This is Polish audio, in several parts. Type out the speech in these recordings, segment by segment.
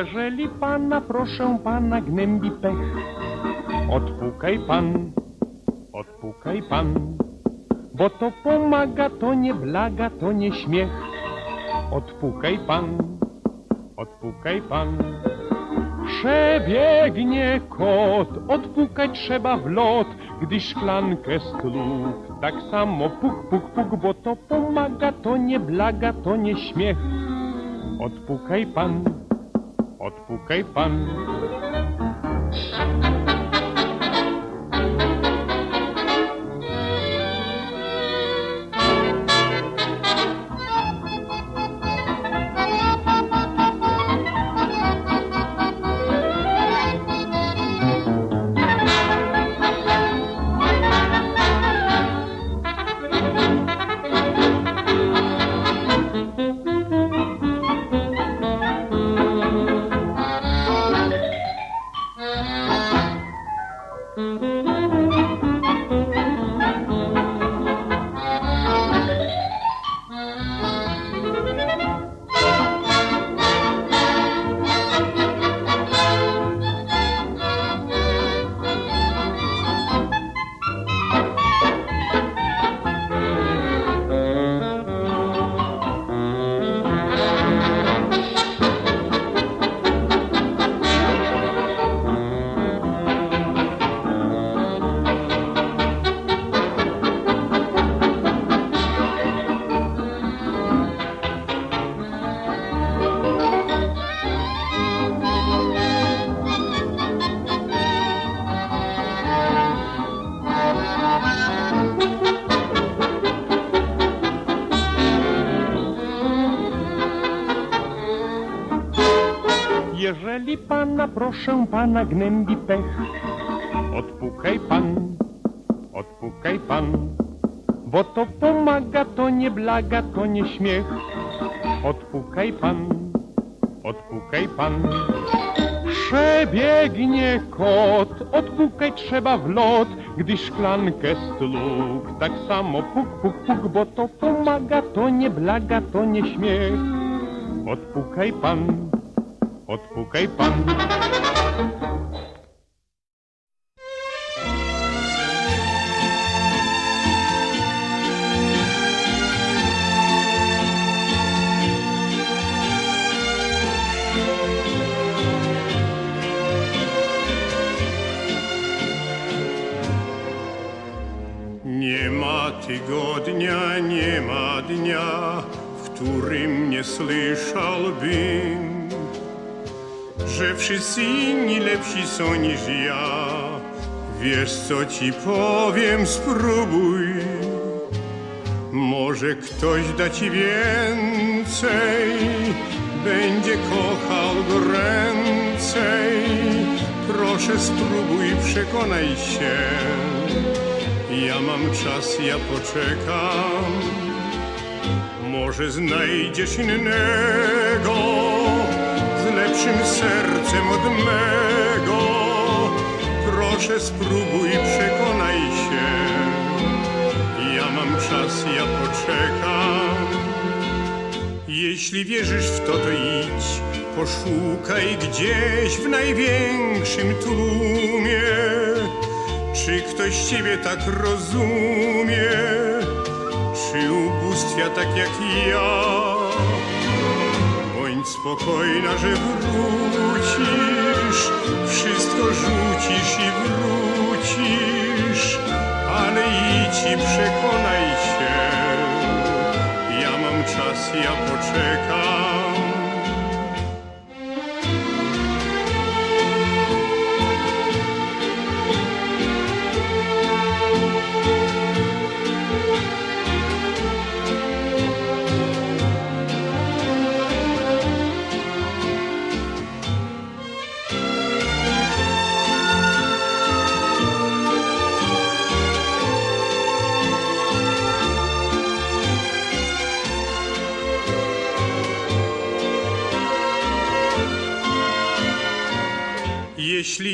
Jeżeli pana, proszę pana, gnębi pech, odpukaj pan, odpukaj pan, bo to pomaga, to nie blaga, to nie śmiech. Odpukaj pan, odpukaj pan. Przebiegnie kot, odpukać trzeba w lot, gdy szklankę stłuk. Tak samo puk, puk, puk, bo to pomaga, to nie blaga, to nie śmiech. Odpukaj pan, odpukaj pan. Jeżeli pana, proszę pana, gnębi pech, odpukaj pan, odpukaj pan, bo to pomaga, to nie blaga, to nie śmiech. Odpukaj pan, odpukaj pan. Przebiegnie kot, odpukać trzeba w lot, gdy szklankę stłuk. Tak samo puk, puk, puk, bo to pomaga, to nie blaga, to nie śmiech. Odpukaj pan, Nie ma tygodnia, nie ma dnia, w którym nie słyszałbym, że wszyscy inni lepsi są niż ja. Wiesz co ci powiem, spróbuj. Może ktoś da ci więcej, będzie kochał goręcej. Proszę spróbuj, przekonaj się. Ja mam czas, ja poczekam. Może znajdziesz innego lepszym sercem od mego. Proszę spróbuj, przekonaj się. Ja mam czas, ja poczekam. Jeśli wierzysz w to, to idź, poszukaj gdzieś w największym tłumie. Czy ktoś ciebie tak rozumie? Czy ubóstwia tak jak ja? Spokojna, że wrócisz,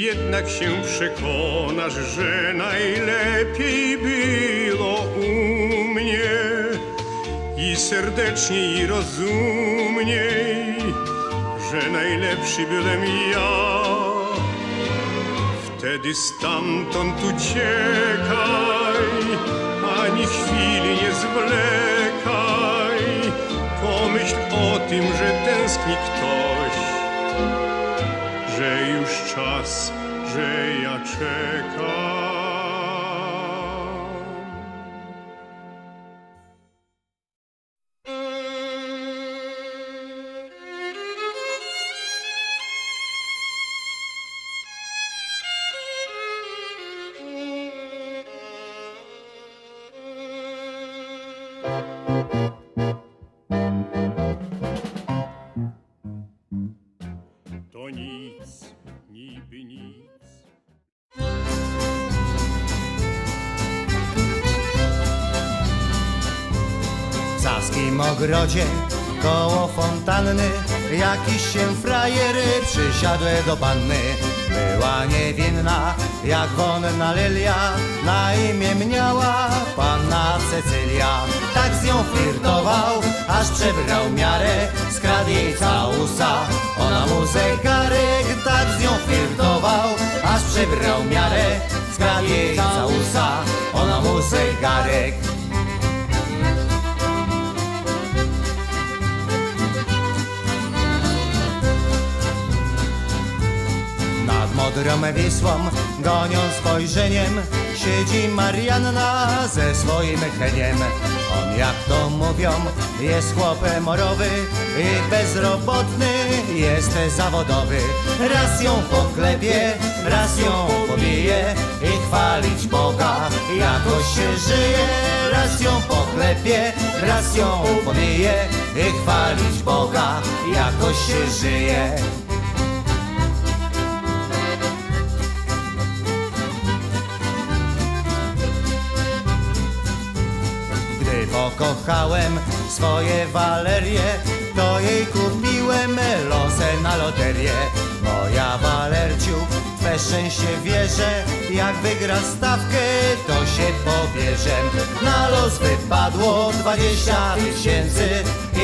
jednak się przekonasz, że najlepiej było u mnie i serdeczniej i rozumniej, że najlepszy byłem ja. Wtedy stamtąd uciekaj, ani chwili nie zwlekaj. Pomyśl o tym, że tęskni ktoś, że już czas, że ja czekam. Ogrodzie koło fontanny Jakiś się frajer przysiadł do panny. Była niewinna jak wonna lilia Na imię miała panna Cecylia. Tak z nią flirtował, aż przebrał miarę Skradł jej całusa, ona mu zegarek Tak z nią flirtował, aż przebrał miarę Skradł jej całusa, ona mu zegarek Modrą Wisłą, goniąc spojrzeniem Siedzi Marianna ze swoim heniem On jak to mówią, jest chłopem morowy I bezrobotny, jest zawodowy. Raz ją poklepie, raz ją pobije I chwalić Boga, jakoś się żyje. Raz ją poklepie, raz ją pobije I chwalić Boga, jakoś się żyje Gdy pokochałem swoje Walerie, to jej kupiłem losę na loterię. Moja Walerciu, w twe szczęście wierzę, jak wygra stawkę, to się pobierze. Na los wypadło dwadzieścia tysięcy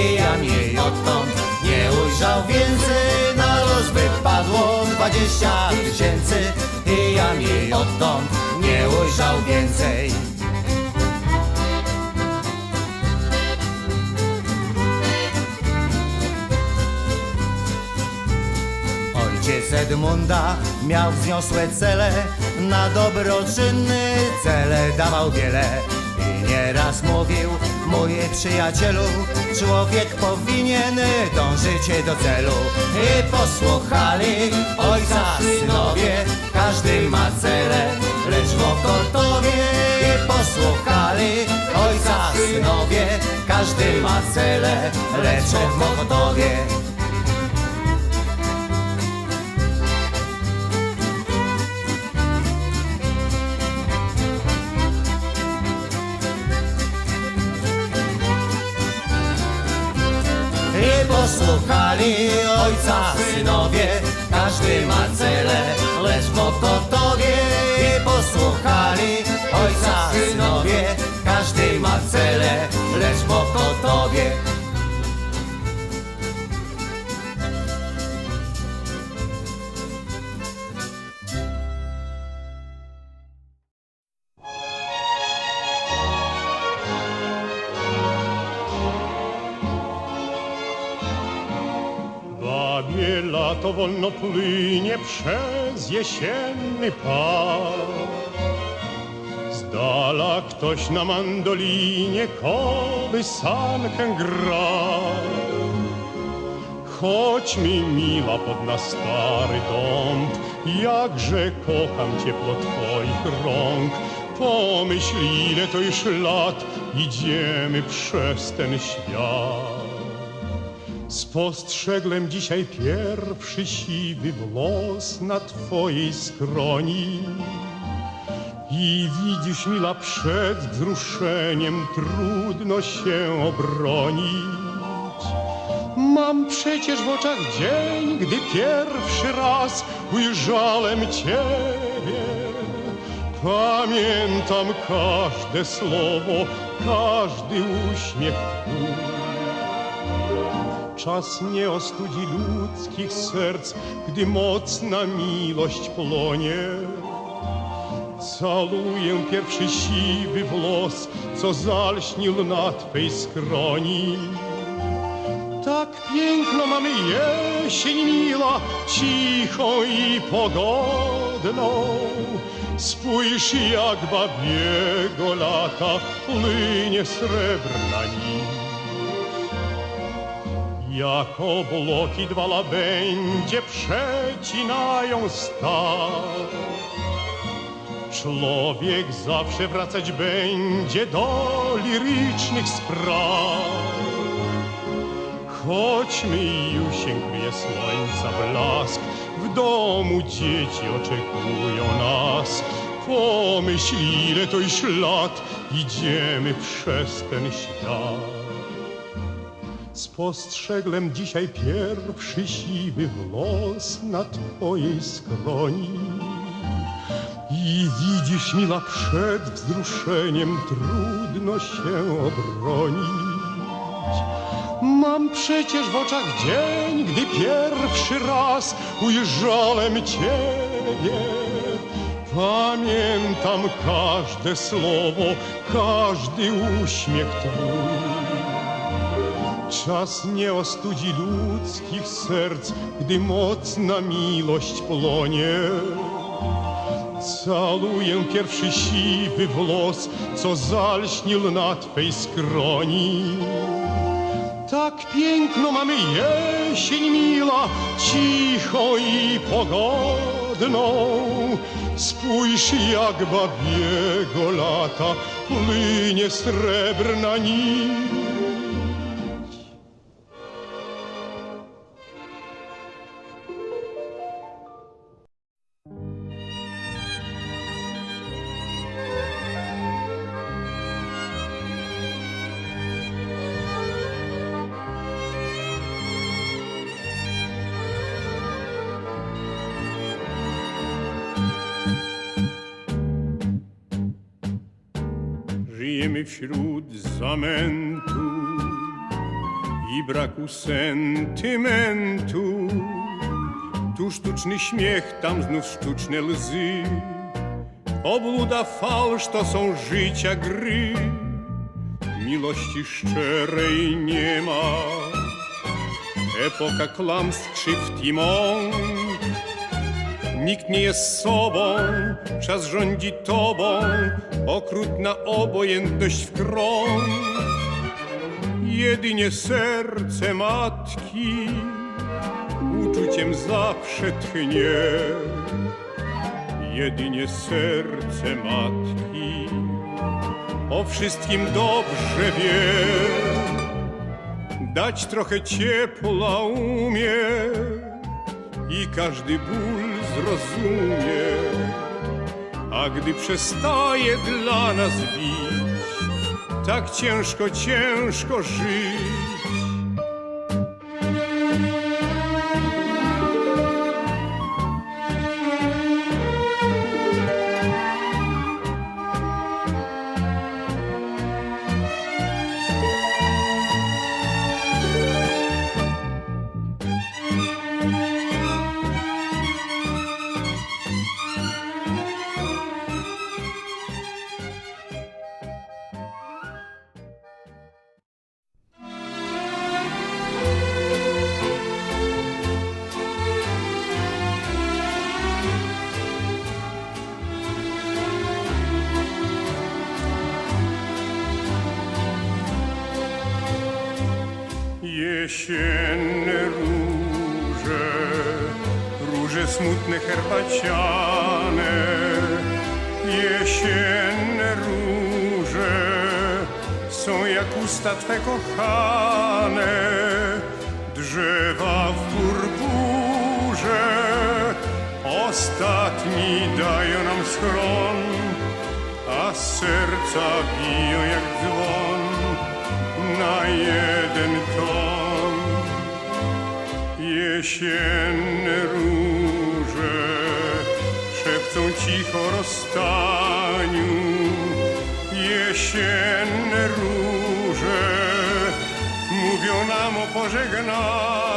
i ja jej odtąd nie ujrzał więcej. Na los wypadło dwadzieścia tysięcy i ja jej odtąd nie ujrzał więcej. Edmunda miał wzniosłe cele, na dobroczynny cele dawał wiele. I nieraz mówił, mój przyjacielu, człowiek powinien dążyć do celu. I posłuchali ojca synowie, każdy ma cele, lecz w Okotowie. I posłuchali ojca synowie, każdy ma cele, lecz w Mokotowie. Posłuchali ojca synowie, każdy ma cele, lecz w przez jesienny park. Z dala ktoś na mandolinie kołysankę gra. Chodź mi mila pod nasz stary dom, jakże kocham ciepło twoich rąk. Pomyśl ile to już lat idziemy przez ten świat. Spostrzegłem dzisiaj pierwszy siwy włos na twojej skroni. I widzisz, mila, przed wzruszeniem trudno się obronić. Mam przecież w oczach dzień, gdy pierwszy raz ujrzałem Ciebie. Pamiętam każde słowo, każdy uśmiech Twój. Czas nie ostudzi ludzkich serc, gdy mocna miłość płonie. Caluję pierwszy siwy włos, co zalśnił na Twej skroni. Tak piękno mamy jesień mila, cichą i pogodną. Spójrz jak babiego lata płynie srebrna nić. Jak obłoki dwa łabędzie przecinają stal. Człowiek zawsze wracać będzie do lirycznych spraw. Chodźmy już sięgnie słońca blask, w domu dzieci oczekują nas. Pomyśl, ile to już lat idziemy przez ten świat. Spostrzeglem dzisiaj pierwszy siwy włos na twojej skroni. I widzisz, mila, przed wzruszeniem trudno się obronić. Mam przecież w oczach dzień, gdy pierwszy raz ujrzałem Ciebie. Pamiętam każde słowo, każdy uśmiech Twój. Czas nie ostudzi ludzkich serc, gdy mocna miłość płonie. Caluję pierwszy siwy włos, co zalśnił na Twej skroni. Tak piękno mamy jesień mila, cichą i pogodną. Spójrz jak babiego lata płynie srebrna nić. Wśród zamętu i braku sentymentu. Tu sztuczny śmiech, tam znów sztuczne łzy. Obluda, fałsz to są życia gry. Miłości szczerej nie ma. Epoka kłamstw, krzywd i mąk. Nikt nie jest sobą, czas rządzi tobą, okrutna obojętność w krąg. Jedynie serce matki uczuciem zawsze tchnie. Jedynie serce matki o wszystkim dobrze wie. Dać trochę ciepła umie i każdy ból zrozumie. A gdy przestaje dla nas bić, tak ciężko, ciężko żyć. Jesienne róże, róże smutne herbaciane. Jesienne róże są jak usta Twe kochane. Drzewa w purpurze, ostatni dają nam schron, a serca biją jak dzwon na jeden ton. Jesienne róże szepcą cicho rozstaniu. Jesienne róże mówią nam samo pożegnanie.